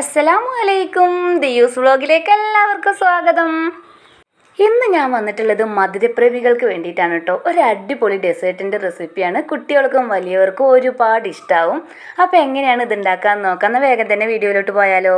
അസ്സലാമു അലൈക്കും. ദിയൂസ് വ്ളോഗിലേക്ക് എല്ലാവർക്കും സ്വാഗതം. ഇന്ന് ഞാൻ വന്നിട്ടുള്ളത് മധുരപ്രേമികൾക്ക് വേണ്ടിയിട്ടാണ് കേട്ടോ. ഒരു അടിപൊളി ഡെസേർട്ടിന്റെ റെസിപ്പിയാണ്. കുട്ടികൾക്കും വലിയവർക്കും ഒരുപാട് ഇഷ്ടമാവും അപ്പോൾ എങ്ങനെയാണ് ഇത് ഉണ്ടാക്കാമെന്ന് നോക്കാം. എന്നാൽ വേഗം തന്നെ വീഡിയോയിലോട്ട് പോയാലോ.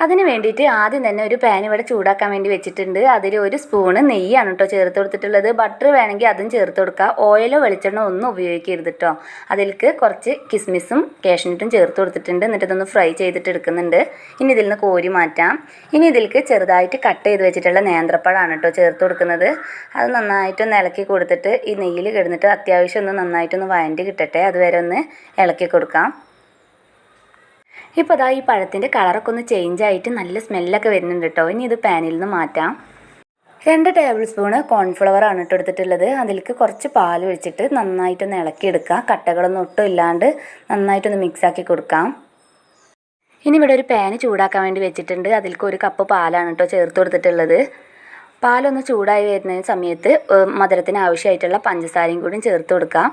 അതിന് വേണ്ടിയിട്ട് ആദ്യം തന്നെ ഒരു പാൻ ഇവിടെ ചൂടാക്കാൻ വേണ്ടി വെച്ചിട്ടുണ്ട്. അതിൽ ഒരു സ്പൂണ് നെയ്യാണ് കേട്ടോ ചേർത്ത് കൊടുത്തിട്ടുള്ളത്. ബട്ടർ വേണമെങ്കിൽ അതും ചേർത്ത് കൊടുക്കുക ഓയിലോ വെളിച്ചെണ്ണോ ഒന്നും ഉപയോഗിക്കരുത് കേട്ടോ അതിലേക്ക് കുറച്ച് കിസ്മിസും കാഷ്നട്ടും ചേർത്ത് കൊടുത്തിട്ടുണ്ട്. എന്നിട്ട് ഇതൊന്ന് ഫ്രൈ ചെയ്തിട്ട് എടുക്കുന്നുണ്ട്. ഇനി ഇതിൽ നിന്ന് കോരി മാറ്റാം. ഇനി ഇതിലേക്ക് ചെറുതായിട്ട് കട്ട് ചെയ്ത് വെച്ചിട്ടുള്ള നേന്ത്രപ്പഴമാണ് കേട്ടോ ചേർത്ത് കൊടുക്കുന്നത്. അത് നന്നായിട്ടൊന്ന് ഇളക്കി കൊടുത്തിട്ട് ഈ നെയ്യിൽ കിടന്നിട്ട് അത്യാവശ്യം ഒന്ന് നന്നായിട്ടൊന്ന് വഴണ്ടി കിട്ടട്ടെ. അതുവരെ ഒന്ന് ഇളക്കി കൊടുക്കാം. ഇപ്പോൾ അതാ ഈ പഴത്തിന്റെ കളറൊക്കെ ഒന്ന് ചേഞ്ച് ആയിട്ട് നല്ല സ്മെല്ലൊക്കെ വരുന്നുണ്ട് കേട്ടോ ഇനി ഇത് പാനിൽ നിന്ന് മാറ്റാം. രണ്ട് ടേബിൾ സ്പൂണ് കോൺഫ്ലവർ ആണ് ഇട്ട് എടുത്തിട്ടുള്ളത്. അതിലേക്ക് കുറച്ച് പാൽ ഒഴിച്ചിട്ട് നന്നായിട്ടൊന്ന് ഇളക്കിയെടുക്കുക കട്ടകളൊന്നും ഒട്ടും ഇല്ലാണ്ട് നന്നായിട്ടൊന്ന് മിക്സാക്കി കൊടുക്കാം. ഇനി ഇവിടെ ഒരു പാന് ചൂടാക്കാൻ വേണ്ടി വെച്ചിട്ടുണ്ട്. അതിലേക്ക് ഒരു കപ്പ് പാലാണ് കേട്ടോ ചേർത്ത് കൊടുത്തിട്ടുള്ളത്. പാലൊന്ന് ചൂടായി വരുന്ന സമയത്ത് മധുരത്തിന് ആവശ്യമായിട്ടുള്ള പഞ്ചസാരയും കൂടി ചേർത്ത് കൊടുക്കാം.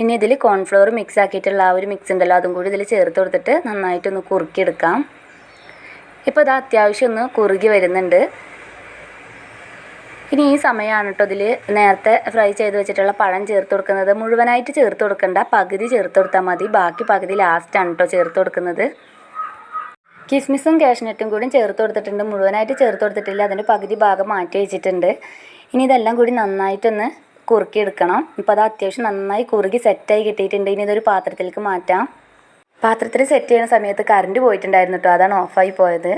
ഇനി ഇതിൽ കോൺഫ്ലോർ മിക്സ് ആക്കിയിട്ടുള്ള ആ ഒരു മിക്സ് ഉണ്ടല്ലോ അതും കൂടി ഇതിൽ ചേർത്ത് കൊടുത്തിട്ട് നന്നായിട്ടൊന്ന് കുറുക്കിയെടുക്കാം. ഇപ്പോൾ ഇത് അത്യാവശ്യം ഒന്ന് കുറുകി വരുന്നുണ്ട്. ഇനി ഈ സമയമാണ് കേട്ടോ ഇതിൽ നേരത്തെ ഫ്രൈ ചെയ്ത് വെച്ചിട്ടുള്ള പഴം ചേർത്ത് കൊടുക്കുന്നത്. മുഴുവനായിട്ട് ചേർത്ത് കൊടുക്കണ്ട പകുതി ചേർത്ത് കൊടുത്താൽ മതി. ബാക്കി പകുതി ലാസ്റ്റാണ് കേട്ടോ ചേർത്ത് കൊടുക്കുന്നത്. കിസ്മിസും കാഷ്നട്ടും കൂടി ചേർത്ത് കൊടുത്തിട്ടുണ്ട്. മുഴുവനായിട്ട് ചേർത്ത് കൊടുത്തിട്ടില്ല. അതിന്റെ പകുതി ഭാഗം മാറ്റി വെച്ചിട്ടുണ്ട്. ഇനി ഇതെല്ലാം കൂടി നന്നായിട്ടൊന്ന് കുറുക്കിയെടുക്കണം. ഇപ്പോൾ അത് അത്യാവശ്യം നന്നായി കുറുകി സെറ്റായി കിട്ടിയിട്ടുണ്ട്. ഇനി ഇതൊരു പാത്രത്തിലേക്ക് മാറ്റാം. പാത്രത്തിൽ സെറ്റ് ചെയ്യുന്ന സമയത്ത് കറണ്ട് പോയിട്ടുണ്ടായിരുന്നു കേട്ടോ അതാണ് ഓഫായി പോയത്.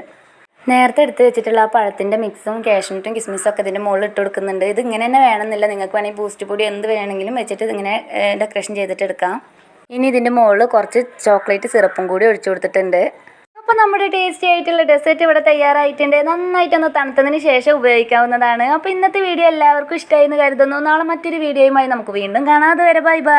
നേരത്തെ എടുത്ത് വെച്ചിട്ടുള്ള ആ പഴത്തിന്റെ മിക്സും കാഷ്നട്ടും കിസ്മിസും ഒക്കെ ഇതിന്റെ മുകളിൽ ഇട്ട് കൊടുക്കുന്നുണ്ട്. ഇത് ഇങ്ങനെ തന്നെ വേണമെന്നില്ല. നിങ്ങൾക്ക് വേണമെങ്കിൽ ബൂസ്റ്റ് പൊടി എന്ത് വേണമെങ്കിലും വെച്ചിട്ട് ഇതിങ്ങനെ ഡെക്കറേഷൻ ചെയ്തിട്ട് എടുക്കാം. ഇനി ഇതിന്റെ മുകളിൽ കുറച്ച് ചോക്ലേറ്റ് സിറപ്പും കൂടി ഒഴിച്ചു കൊടുത്തിട്ടുണ്ട്. അപ്പോൾ നമ്മുടെ ടേസ്റ്റി ആയിട്ടുള്ള ഡെസേർട്ട് ഇവിടെ തയ്യാറായിട്ടുണ്ട്. നന്നായിട്ടൊന്ന് തണുത്തതിന് ശേഷം ഉപയോഗിക്കാവുന്നതാണ്. അപ്പോൾ ഇന്നത്തെ വീഡിയോ എല്ലാവർക്കും ഇഷ്ടമായി എന്ന് കരുതുന്നു. നാളെ മറ്റൊരു വീഡിയോയുമായി നമുക്ക് വീണ്ടും കാണാം. അതുവരെ ബൈ ബൈ.